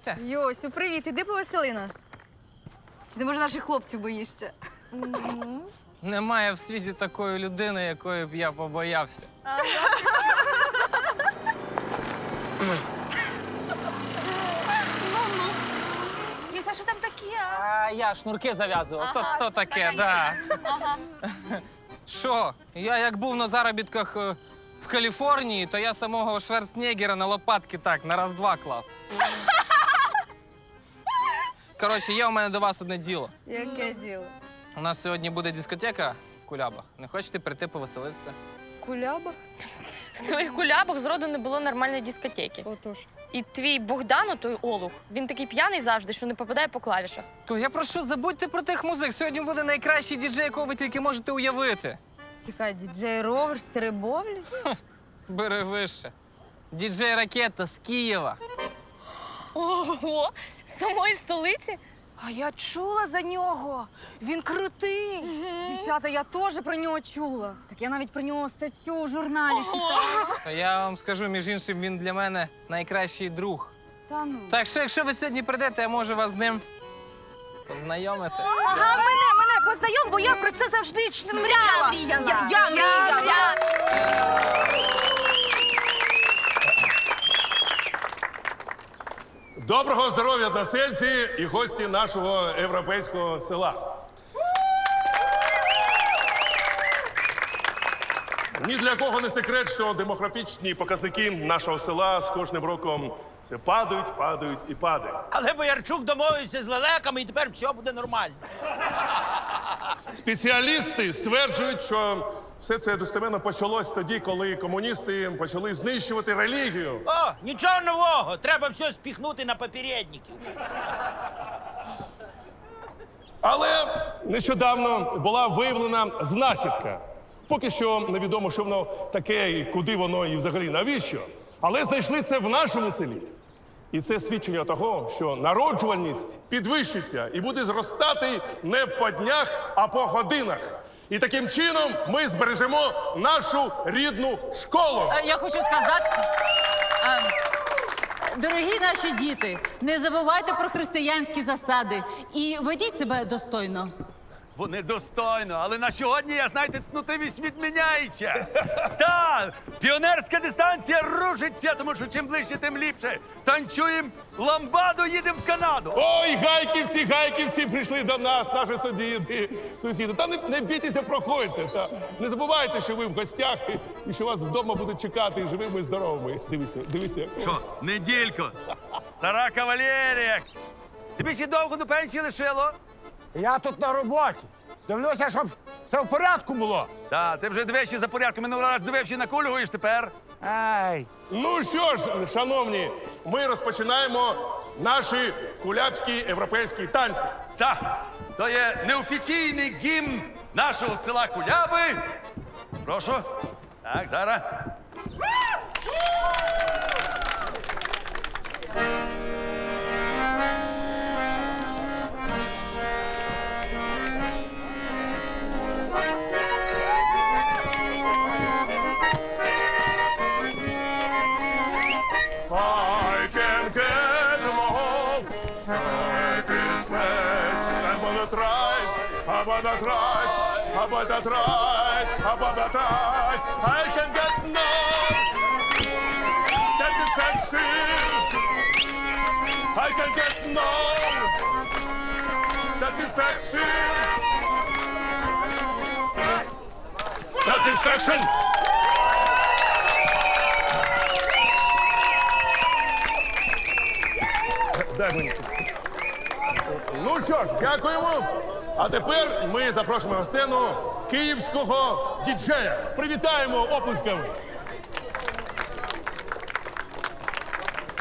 пригощаєте? Йосю, привіт, іди повесели нас. Чи ти може наших хлопців боїшся? Немає в світі такої людини, якої б я побоявся. Йося, а що там таке? А я шнурки зав'язував. То, то таке, да. Що? Я як був на заробітках е, в Каліфорнії, то я самого Шварценеггера на лопатки так, на раз-два клав. Коротше, є у мене до вас одне діло. Яке діло? У нас сьогодні буде дискотека в кулябах. Не хочете прийти повеселитися? Куляба? В твоїх кулябах зроду не було нормальної дискотеки. Отож. І твій Богдан, той Олух, він такий п'яний завжди, що не попадає по клавішах. То я прошу, забудьте про тих музик. Сьогодні буде найкращий діджей, якого ви тільки можете уявити. Чекай, діджей Ровер з Теребовлі? Бери вище. Діджей Ракета з Києва. Ого! З самої столиці? А я чула за нього. Він крутий. Дівчата, я теж про нього чула. Так я навіть про нього статтю у журналі читала. Я вам скажу, між іншим, він для мене найкращий друг. Та ну. Так що, якщо ви сьогодні прийдете, я можу вас з ним познайомити. Ага, мене, мене познайом, бо я про це завжди мріяла. Я, я мріяла. Доброго здоров'я, односельці і гості нашого європейського села. Ні для кого не секрет, що демографічні показники нашого села з кожним роком все падають, падають і падають. Але Боярчук домовився з лелеками, і тепер все буде нормально. Спеціалісти стверджують, що все це достеменно почалось тоді, коли комуністи почали знищувати релігію. О, нічого нового. Треба все спіхнути на попередників. Але нещодавно була виявлена знахідка. Поки що невідомо, що воно таке, і куди воно і взагалі навіщо. Але знайшли це в нашому селі. І це свідчення того, що народжувальність підвищується і буде зростати не по днях, а по годинах. І таким чином ми збережемо нашу рідну школу. Е, Я хочу сказати, е, дорогі наші діти, не забувайте про християнські засади і ведіть себе достойно. Вони достойно, але на сьогодні, я знаєте, цнутивість відміняється. Так, піонерська дистанція рушиться, тому що чим ближче, тим ліпше. Танцюємо ламбаду, їдемо в Канаду. Ой, гайківці, гайківці прийшли до нас, наші сусіди, сусіди. Та не, не бійтеся, проходьте. Та не забувайте, що ви в гостях і, і що вас вдома будуть чекати живими і здоровими. Дивися, дивися. Що, неділько, стара кавалерія. Тобі ще довго до пенсії лишило? Я тут на роботі. Дивлюся, щоб все в порядку було. Так, ти вже двічі за порядком. Минулий раз дивився на кульгуєш тепер. Ай, Ну що ж, шановні, ми розпочинаємо наші кулябські європейські танці. Так, то є неофіційний гімн нашого села Куляби. Прошу. Так, зараз. Gonna try, I'm gonna try. I can get no satisfaction. I can get no satisfaction. Satisfaction. Дай мені. Ну що ж, дякуємо. А тепер ми запрошуємо на сцену київського діджея. Привітаємо оплесками.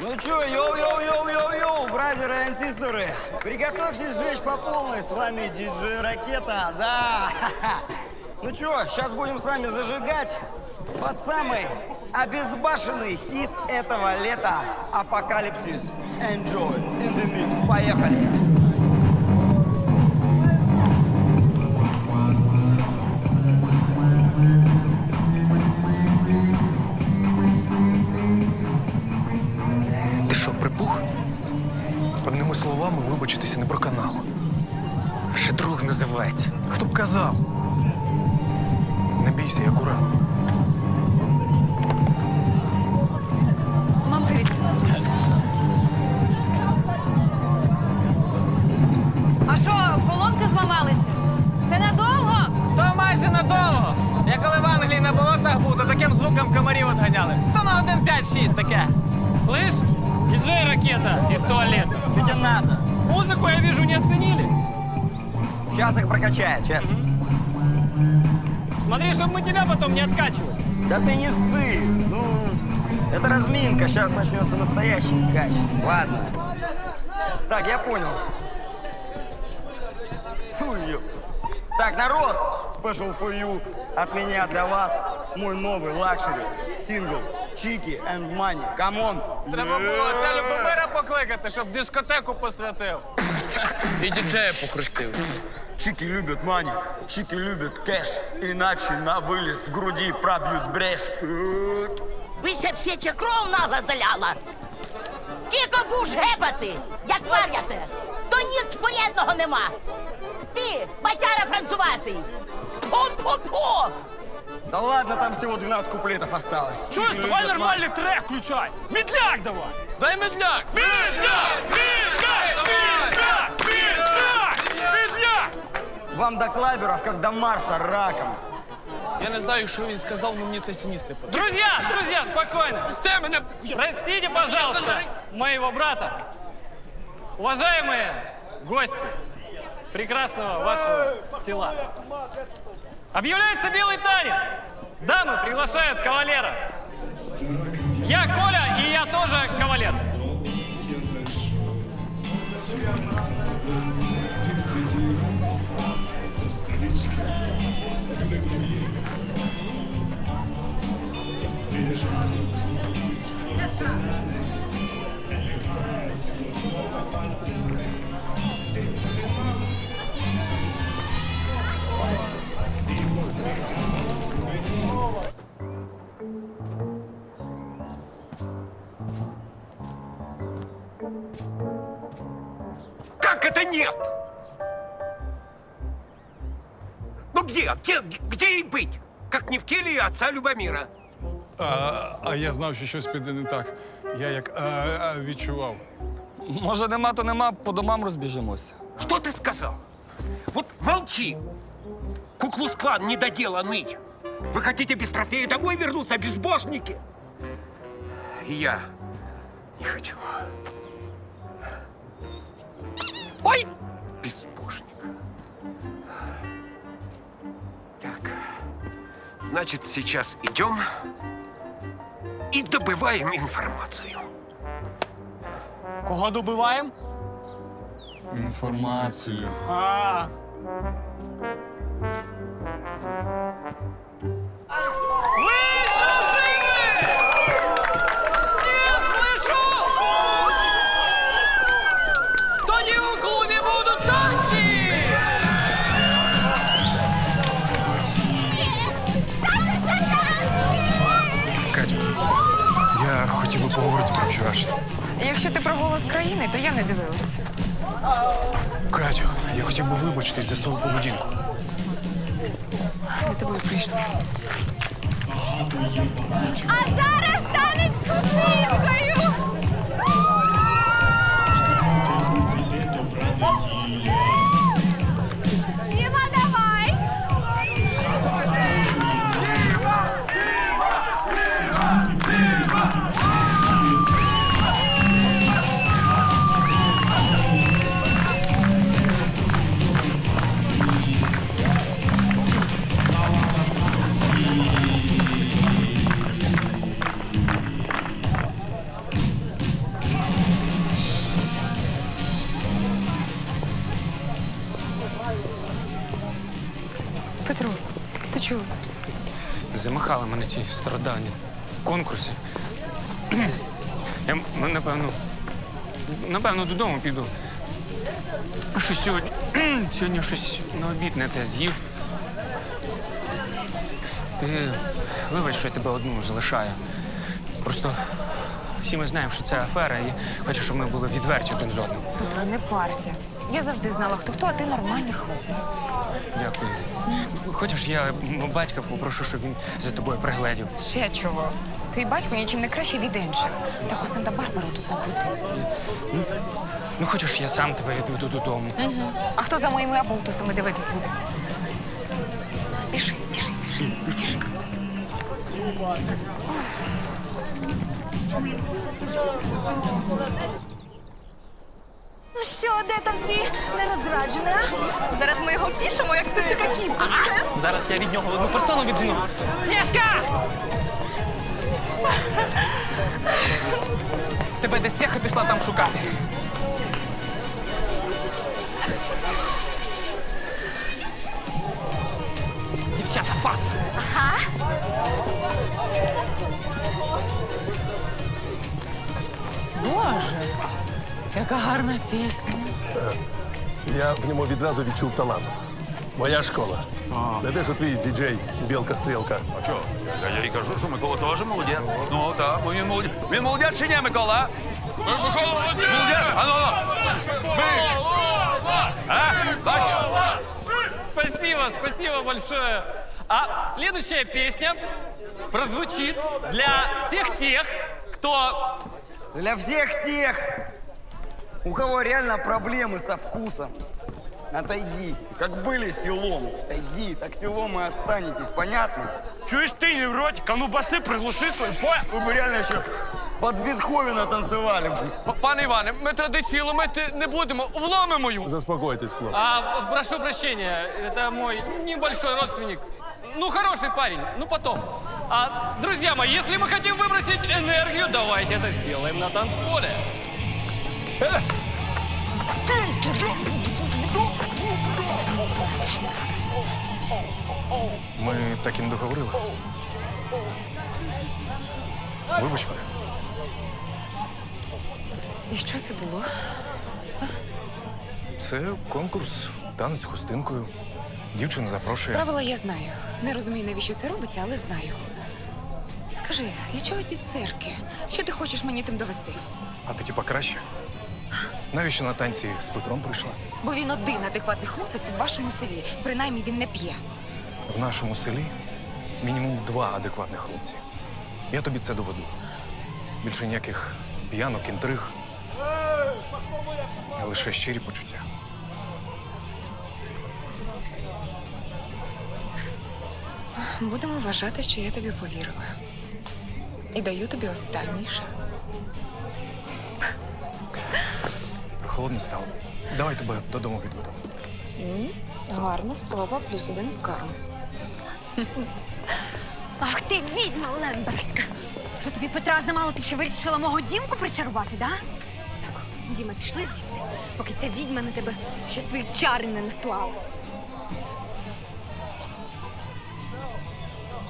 Ну чё, йоу-йоу-йоу-йоу-йоу, бразеры и сестры, приготовьтесь сжечь по полной, с вами диджей Ракета, да. Ну чё, сейчас будем с вами зажигать под самый обезбашенный хит этого лета Апокалипсис. Enjoy in the mix, поехали. На болотах був, то таким звуком комарів отганяли. То на 1-5-6 таке. Слышь, диджей ракета из туалета. Что тебе надо? Музыку, я вижу, не оценили. Сейчас их прокачает, сейчас. Смотри, чтобы мы тебя потом не откачивали. Да ты не ссы. Ну, это разминка, сейчас начнется настоящий кач. Ладно. Так, я понял. Фу, ё. Так, народ, special for you от меня для вас мой новый лакшери сингл Чики and Money. Come on. Треба було це Любомира покликати, щоб дискотеку посвятив. І діджея похрестив. Чики любят мани, чики любят кэш, иначе на вылет в груди пробьют брешь. Вися всіче кров нага заляла. Кіко будеш гепати, як вар'яте, то ніц порядного нема. Ти, батяра француватий. Пу-пу-пу! Да ладно, там всего 12 куплетов осталось. Чуєш, Чики давай любят нормальний трек включай. Медляк давай. Дай медляк. Медляк! Медляк! Медляк! Медляк! Медляк! мани. Вам до клаберов, как до Марса, раком. Я не знаю, що він сказав, але мені це синіст не Друзья, друзья, спокойно. Пусти мене. Простите, пожалуйста, моего брата. Уважаемые гости прекрасного вашего села. Объявляется белый танец. Дамы приглашают кавалера. Я Коля, и я тоже кавалер. Как это нет? Ну где? Где, где ей быть? Как не в келии отца Любомира. А, а я знав, що щось піде не так. Я як а, а, відчував. Може, нема, то нема, по домам розбіжимося. Что ты сказал? Вот молчи. Куклус-клан недоделанный. Вы хотите без трофея домой вернуться, безбожники? И я не хочу. Ой, безбожник. Так, значит, сейчас идем и добываем информацию. Кого добиваємо? Інформацію. А. Якщо ти про голос країни, то я не дивилась. Катю, я хотів би вибачитись за свою поведінку. За тобою прийшли. А зараз танець з чув? Замахали мене ті стародавні конкурси. Я, напевно, напевно, додому піду. Щось сьогодні, сьогодні щось на обід не те з'їв. Ти вибач, що я тебе одну залишаю. Просто всі ми знаємо, що це афера, і хочу, щоб ми були відверті один з одним. Петро, не парся. Я завжди знала, хто хто, а ти нормальний хлопець. Хочеш, я м, батька попрошу, щоб він за тобою пригледів. Ще чого? Твій батько нічим не кращий від інших. Таку Санта-Барбару тут накрутив. Ну, хочеш, я сам тебе відведу додому. А хто за моїми абултусами дивитись буде? Піши, піши, піши. Ну що, де там твій нерозраджений, а? Зараз ми його втішимо, як це така кісточка. Зараз я від нього одну персону віджену. Сніжка! Тебе десь сєха пішла там шукати. Дівчата, фас! Боже, яка гарна пісня. Я в ньому відразу відчув талант. Моя школа. Не те, що твій діджей білка-стрілка. А чого? Я, я і кажу, що Микола теж молодець. Ну, так, бо він молодець. Він молодець чи ні, Микола? Микола молодець! Молодець! А ну, ну! Ми! А? Бачиш? Спасибо, спасибо большое. А следующая песня прозвучит для всех тех, кто Для всех тех, у кого реально проблемы со вкусом, отойди. Как были селом, отойди, так селом и останетесь, понятно? Чуєш ти, невротик, а ну баси, приглуши свою по... Вы бы реально еще под Бетховена танцевали. бы. Пане Іване, ми традиції ломити не будемо, вломимо його. Заспокойтесь, хлопці. А, прошу прощения, это мой небольшой родственник. Ну, хороший парень, ну потом. А, друзья мои, если мы хотим выбросить энергию, давайте это сделаем на танцполе. Ми так і не договорили. Вибач мене. І що це було? Це конкурс, танець з хустинкою. Дівчина запрошує. Правила я знаю. Не розумію, навіщо це робиться, але знаю. Скажи, для чого ці цирки? Що ти хочеш мені тим довести? А ти типа краще? Навіщо на танці з Петром прийшла? Бо він один адекватний хлопець в вашому селі. Принаймні він не п'є. В нашому селі мінімум два адекватних хлопці. Я тобі це доведу. Більше ніяких п'янок, інтриг. А лише щирі почуття. Будемо вважати, що я тобі повірила. І даю тобі останній шанс. Прохолодно стало. Давай тебе додому відведу. Гарна спроба, плюс один в карму. Ах ти відьма Лемберська. Що тобі Петра замало, ти ще вирішила мого дімку причарувати, да? Так, Діма, пішли звідси, поки ця відьма на тебе ще свої чари не наслала.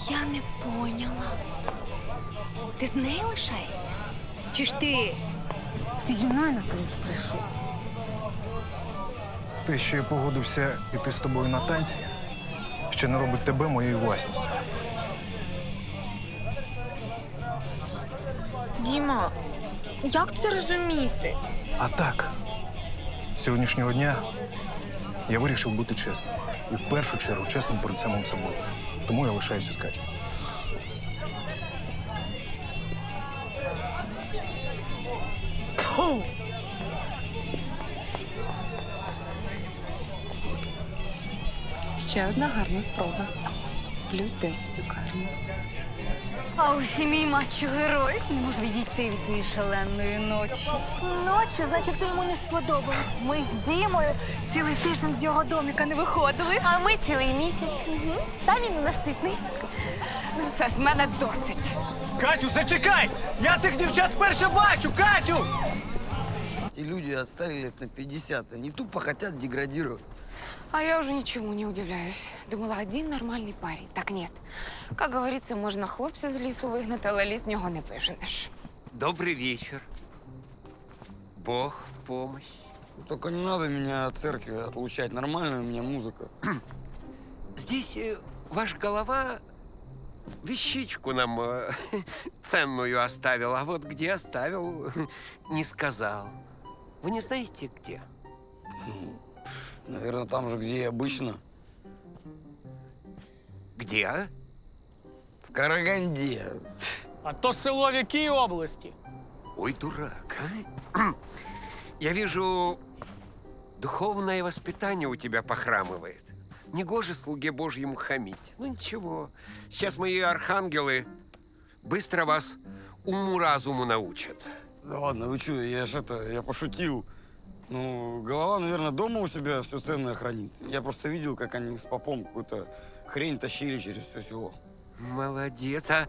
Я не поняла. Ти з нею лишаєшся? Чи ж ти. Ти зі мною на танці прийшов? Те, що я погодився піти з тобою на танці, ще не робить тебе моєю власністю. Діма, як це розуміти? А так, з сьогоднішнього дня я вирішив бути чесним. І в першу чергу чесним перед самим собою. Тому я лишаюся з Катю. Ще одна гарна спроба. Плюс 10 у карму. А ось і мій мачо герой не може відійти від цієї шаленої ночі. Ночі, значить, то йому не сподобалось. Ми з Дімою цілий тиждень з його доміка не виходили. А ми цілий місяць. Угу. Там він наситний. Ну все, з мене досить. Катю, зачекай! Я цих дівчат вперше бачу, Катю! Эти люди отстали лет на 50, они тупо хотят деградировать. А я уже ничему не удивляюсь. Думала, один нормальный парень. Так нет. Как говорится, можно хлопця з лісу вигнати, але ліс з нього не виженеш. Добрый вечер. Бог в помощь. Только не надо меня от церкви отлучать. Нормальная у меня музыка. Здесь э, ваша голова вещичку нам э, ценную оставил, а вот где оставил, не сказал. Вы не знаете, где? Наверное, там же, где и обычно. Где, а? В Караганде. А то село в якій області? Ой, дурак, а? Я вижу, духовное воспитание у тебя похрамывает. Негоже слуге Божьему хамить. Ну ничего, сейчас мои архангелы быстро вас уму-разуму научат. Да ладно, вы что, я ж это, я пошутил. Ну, голова, наверное, дома у себя все ценное хранит. Я просто видел, как они с попом какую-то хрень тащили через все село. Молодец. А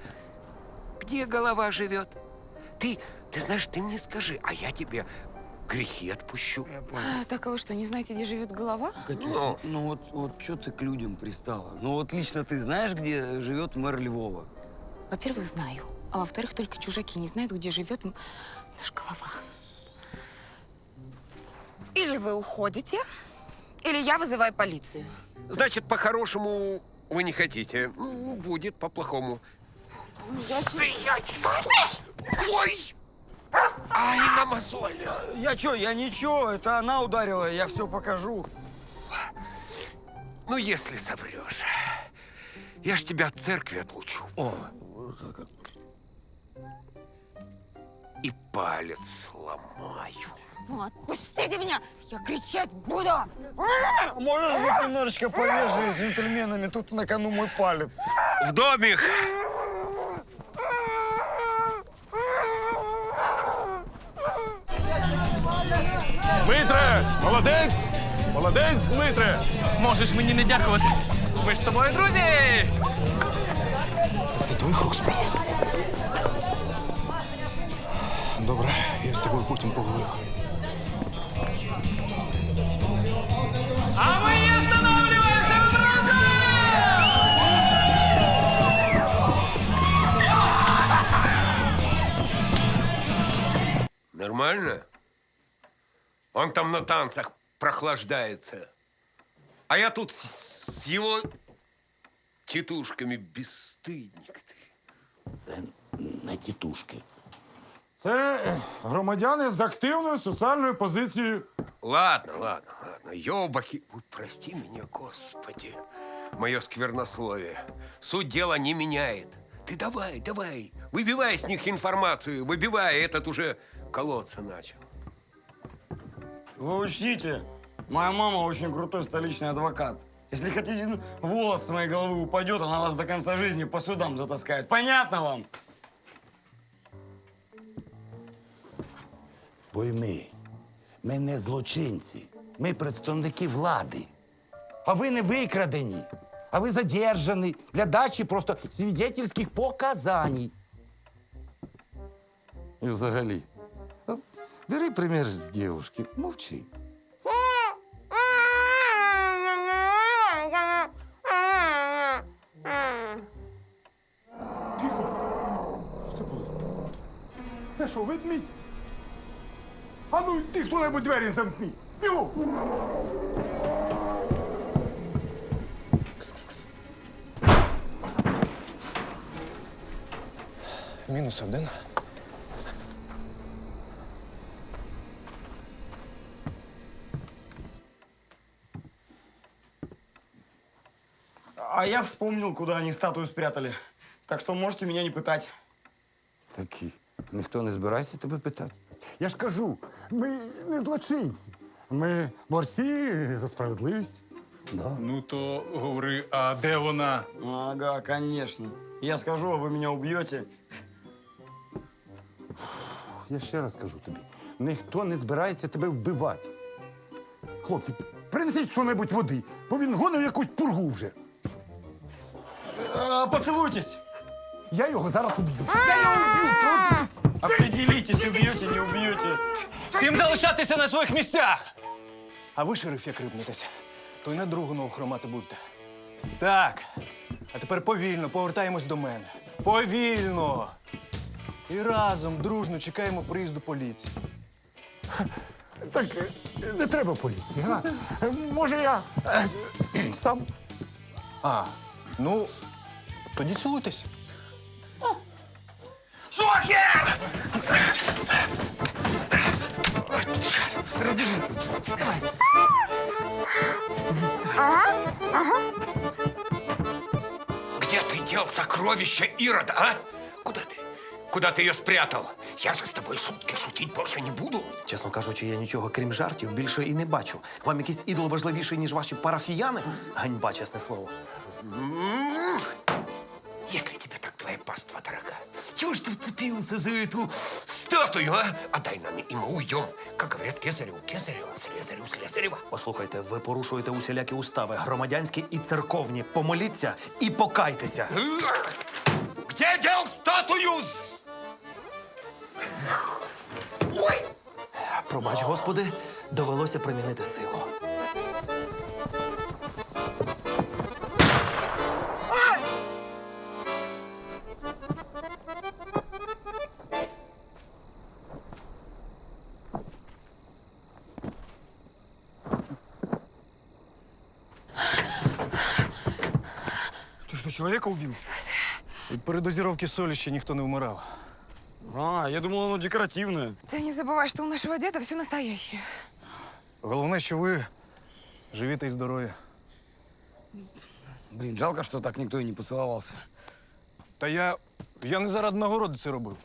где голова живет? Ты, ты знаешь, ты мне скажи, а я тебе грехи отпущу. Я понял. А, Так а вы что, не знаете, где живет голова? Катюш, Ну. ну вот, вот что ты к людям пристала? Ну вот лично ты знаешь, где живет мэр Львова? Во-первых, знаю. А во-вторых, только чужаки не знают, где живет наш голова. Или вы уходите, или я вызываю полицию. Значит, по-хорошему вы не хотите. Ну, будет по-плохому. Ой! Ай, на мозоль! Я что, я ничего, это она ударила, я все покажу. Ну, если соврешь, я ж тебя от церкви отлучу. О, И палец сломаю. Ну, отпустите меня! Я кричать буду! можешь быть немножечко повежливее с джентльменами? Тут на кону мой палец. В домик! Дмитре, молодець! Молодець, Дмитре! Можеш мені не дякувати. Ми ж з тобою друзі! Це твоїх рук справа. Добре, я з тобою потім поговорю. А ми не встановлюємося в друзі! Нормально? Он там на танцах прохлаждается. А я тут с, с его тетушками бесстыдник ты. Це не тітушки. Це е, громадяни з активною соціальною позицією. Ладно, ладно, ладно. Ёбаки, Ой, прости меня, Господи. Мое сквернословие. Суть дела не меняет. Ты давай, давай, выбивай с них информацию, выбивай, этот уже колоться начал. Вы учтите, моя мама очень крутой столичный адвокат. Если хотите, ну, волос с моей головы упадет, она вас до конца жизни по судам затаскает. Понятно вам? Пойми, ми не злочинці. Ми представники влади. А ви не викрадені, а ви задержані для дачі просто свідетельських показань. І взагалі, от бери примір з дівушки, мовчи. Це що, ведмідь? А ну, ти хто-небудь двері замкніть. Бігу! Мінус один. А я вспомнил, куда они статую спрятали. Так что можете меня не пытать. Такі. Ніхто не збирається тебе питати. Я ж кажу, ми не злочинці. Ми борці за справедливість. Да. Ну то говори, а де вона? Ага, конечно. Я скажу, а вы меня убьете. Я ще раз кажу тобі: ніхто не збирається тебе вбивати. Хлопці, принесіть хто-небудь води, бо він гонив якусь пургу вже. А, поцелуйтесь. Я його зараз уб'ю. Я його вб'ю! Определитесь, убьете, не убьете. Всім залишатися на своїх місцях! А ви, шериф, як рибнетеся, то й на другу ногу хромати будете. Так. А тепер повільно повертаємось до мене. Повільно! І разом дружно чекаємо приїзду поліції. Так е, не треба поліції. А? Е, Може, я е, сам. А, ну, Тоді цілуйтесь. Где ты дел сокровища Ирода, а? Куда ты? Куда ты ее спрятал? Я же с тобой шутки шутить больше не буду. Чесно кажучи, я нічого крім жартів більше і не бачу. Вам якийсь ідол важливіший, ніж ваші парафіяни? Ганьба, чесне слово. чего ж ты вцепился за эту статую, а? Отдай нам, и мы уйдем. Как говорят, кесареву, кесарева, слесарю, слесарева. Послухайте, ви порушуєте усілякі устави, громадянські і церковні. Помоліться і покайтеся. Где дел статую? Ой! Пробач, Господи, довелося примінити силу. Человека убил? Від передозіровки солі ще ніхто не вмирав. А, я думал, оно декоративное. Ты не забывай, что у нашего деда все настоящее. Головне, що ви живі та й здорові. Блин, жалко, что так никто и не поцеловался. Та я. я не заради нагороди це робив.